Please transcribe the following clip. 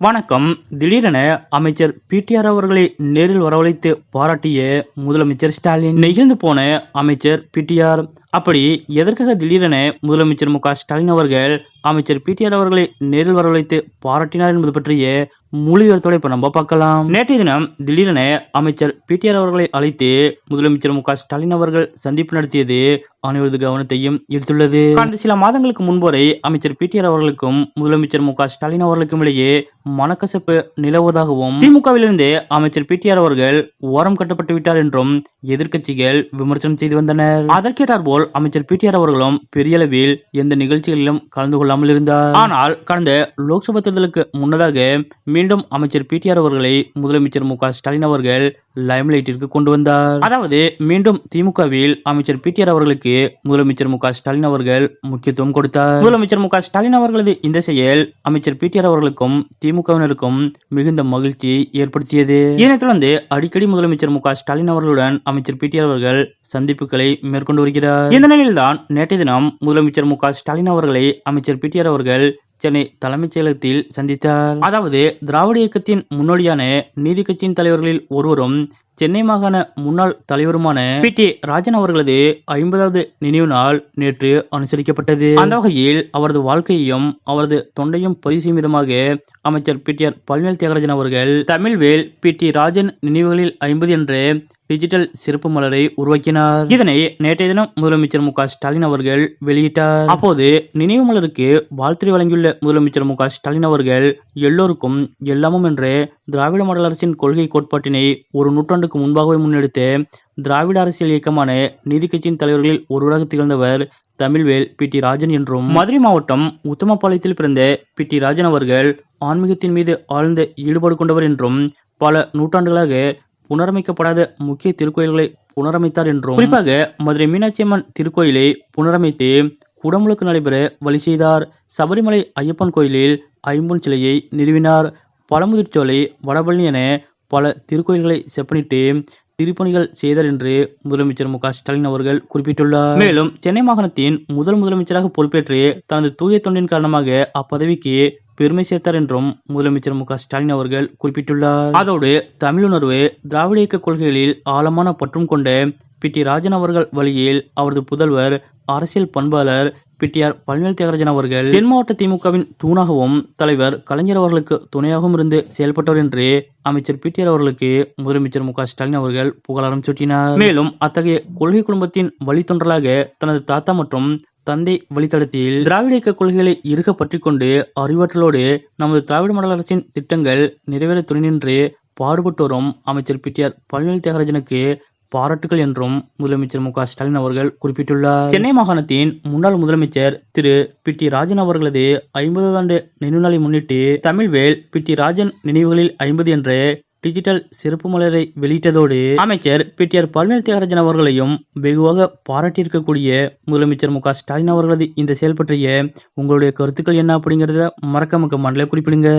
வணக்கம். திடீரென அமைச்சர் பிடிஆர் அவர்களை நேரில் வரவழைத்து பாராட்டிய முதலமைச்சர் ஸ்டாலின். நெகிழ்ந்து போன அமைச்சர் பிடிஆர் அப்படி எதற்காக திடீரென முதலமைச்சர் மு ஸ்டாலின் அவர்கள் அமைச்சர் பிடிஆர் அவர்களை நேரில் வரவழைத்து பாராட்டினார் என்பது பற்றிய மொழிவர்த்தோட இப்ப நம்ம பார்க்கலாம். நேற்றைய தினம் திடீரென அமைச்சர் பிடிஆர் அவர்களை அழைத்து முதலமைச்சர் மு ஸ்டாலின் அவர்கள் சந்திப்பு நடத்தியது அனைவரது கவனத்தையும் ஈர்த்துள்ளது. கடந்த சில மாதங்களுக்கு முன்பு வரை அமைச்சர் பிடிஆர் அவர்களுக்கும் முதலமைச்சர் மு ஸ்டாலின் அவர்களுக்கும் இடையே மனக்கசப்பு நிலவுவதாகவும் திமுகவிலிருந்து அமைச்சர் பிடிஆர் அவர்கள் ஓரம் கட்டப்பட்டு விட்டார் என்றும் எதிர்க்கட்சிகள் விமர்சனம் செய்து வந்தனர். அதற்கேற்றார் போல் அமைச்சர் பிடிஆர் அவர்களும் பெரிய அளவில் எந்த நிகழ்ச்சிகளிலும் கலந்து கொள்ளாமல் இருந்தார். ஆனால் கடந்த லோக்சபா தேர்தலுக்கு முன்னதாக மீண்டும் அமைச்சர் பிடிஆர் அவர்களை முதலமைச்சர் மு க ஸ்டாலின் அவர்கள் லைம்லைட்டிற்கு கொண்டு வந்தார். அதாவது மீண்டும் திமுகவில் அமைச்சர் பிடிஆர் அவர்களுக்கு முதலமைச்சர் மு ஸ்டாலின் அவர்கள் முக்கியத்துவம் கொடுத்தார். முதலமைச்சர் மு ஸ்டாலின் அவர்களது இந்த செயல் அமைச்சர் பிடிஆர் அவர்களுக்கும் திமுகவினருக்கும் மிகுந்த மகிழ்ச்சியை ஏற்படுத்தியது. இதனைத் தொடர்ந்து அடிக்கடி முதலமைச்சர் மு ஸ்டாலின் அவர்களுடன் அமைச்சர் பிடிஆர் அவர்கள் சந்திப்புகளை மேற்கொண்டு வருகிறார். இந்த நிலையில்தான் நேற்றைய தினம் முதலமைச்சர் மு ஸ்டாலின் அவர்களை அமைச்சர் பிடிஆர் அவர்கள் சென்னை தலைமைச் செயலகத்தில் சந்தித்தார். அதாவது திராவிட இயக்கத்தின் முன்னோடியான நீதி கட்சியின் தலைவர்களில் ஒருவரும் சென்னை மாகாண முன்னாள் தலைவருமான பி. டி. ராஜன் அவர்களது ஐம்பதாவது நினைவு நாள் நேற்று அனுசரிக்கப்பட்டது. அந்த வகையில் அவரது வாழ்க்கையையும் அவரது தொண்டையும் பதிவு செய்யும் விதமாக அமைச்சர் P. T. R. Palvel Thiagarajan அவர்கள் தமிழ்வேல் பி. டி. ராஜன் நினைவுகளில் ஐம்பது என்ற டிஜிட்டல் சிறப்பு மலரை உருவாக்கினார். இதனை நேற்றைய தினம் முதலமைச்சர் மு ஸ்டாலின் அவர்கள் வெளியிட்டார். அப்போது நினைவு மலருக்கு வாழ்த்துறை வழங்கியுள்ள முதலமைச்சர் மு ஸ்டாலின் அவர்கள் எல்லோருக்கும் எல்லாமும் என்ற திராவிட மாடல் அரசின் கொள்கை கோட்பாட்டினை ஒரு நூற்றாண்டுக்கு முன்பாகவே முன்னெடுத்து திராவிட அரசியல் இயக்கமான நீதி கட்சியின் தலைவர்களில் ஒருவராக திகழ்ந்தவர் தமிழ்வேல் பி. டி. ராஜன் என்றும் மதுரை மாவட்டம் உத்தமபாளையத்தில் பிறந்த பி. டி. ராஜன் அவர்கள் ஆன்மீகத்தின் மீது ஆழ்ந்த ஈடுபாடு கொண்டவர் என்றும் பல நூற்றாண்டுகளாக புனரமைக்கப்படாத முக்கிய திருக்கோயில்களை புனரமைத்தார் என்றும் குறிப்பாக மதுரை மீனாட்சி அம்மன் திருக்கோயிலை புனரமைத்து குடமுழுக்கு நடைபெற வழி செய்தார். சபரிமலை ஐயப்பன் கோயிலில் ஐம்பொன் சிலையை நிறுவினார். பழமுதிர்ச்சோலை வடபழனி என பல திருக்கோயில்களை செப்பனிட்டு திருப்பணிகள் செய்தார் என்று முதலமைச்சர் மு ஸ்டாலின் அவர்கள் குறிப்பிட்டுள்ளார். மேலும் சென்னை மாகாணத்தின் முதல் முதலமைச்சராக பொறுப்பேற்று தனது தூய தொண்டின் காரணமாக அப்பதவிக்கு பெருமை சேர்த்தார் என்றும் முதலமைச்சர் மு ஸ்டாலின் அவர்கள் குறிப்பிட்டுள்ளார். அதோடு தமிழுணர்வு திராவிட இயக்க கொள்கைகளில் ஆழமான பற்றும் கொண்ட பி. டி. ராஜன் அவர்கள் வழியில் அவரது புதல்வர் அரசியல் பண்பாளர் பிடிஆர் பழனிவேல் தியாகராஜன் அவர்கள் தென் மாவட்ட திமுகவின் தூணாகவும் தலைவர் கலைஞர் அவர்களுக்கு துணையாகவும் இருந்து செயல்பட்டவர் என்று அமைச்சர் பிடிஆர் அவர்களுக்கு முதலமைச்சர் மு ஸ்டாலின் அவர்கள் புகழாரம் சூட்டினார். மேலும் அத்தகைய கொள்கை குடும்பத்தின் வழித்தொன்றலாக தனது தாத்தா மற்றும் தந்தை வழித்தடத்தில் திராவிட இயக்க கொள்கைகளை இருக பற்றி கொண்டு அறிவாற்றலோடு நமது திராவிட மண்டல அரசின் திட்டங்கள் நிறைவேற துணை நின்று பாடுபட்டு வரும் அமைச்சர் பிடிஆர் பழனிவேல் தியாகராஜனுக்கு பாராட்டுகள் என்றும் முதலமைச்சர் மு. க. ஸ்டாலின் அவர்கள் குறிப்பிட்டுள்ளார். சென்னை மாகாணத்தின் முன்னாள் முதலமைச்சர் திரு. பி. டி. ராஜன் அவர்களது ஐம்பதாவது ஆண்டு நினைவு நாளை முன்னிட்டு தமிழ்வேல் பி. டி. ராஜன் நினைவுகளில் ஐம்பது என்ற டிஜிட்டல் சிறப்பு மலரை வெளியிட்டதோடு அமைச்சர் P T R Palvel Thiagarajan அவர்களையும் வெகுவாக பாராட்டியிருக்கக்கூடிய முதலமைச்சர் மு க ஸ்டாலின் அவர்களது இந்த செயல் பற்றிய உங்களுடைய கருத்துக்கள் என்ன அப்படிங்கறத மக்க மண்டல குறிப்பிடுங்க.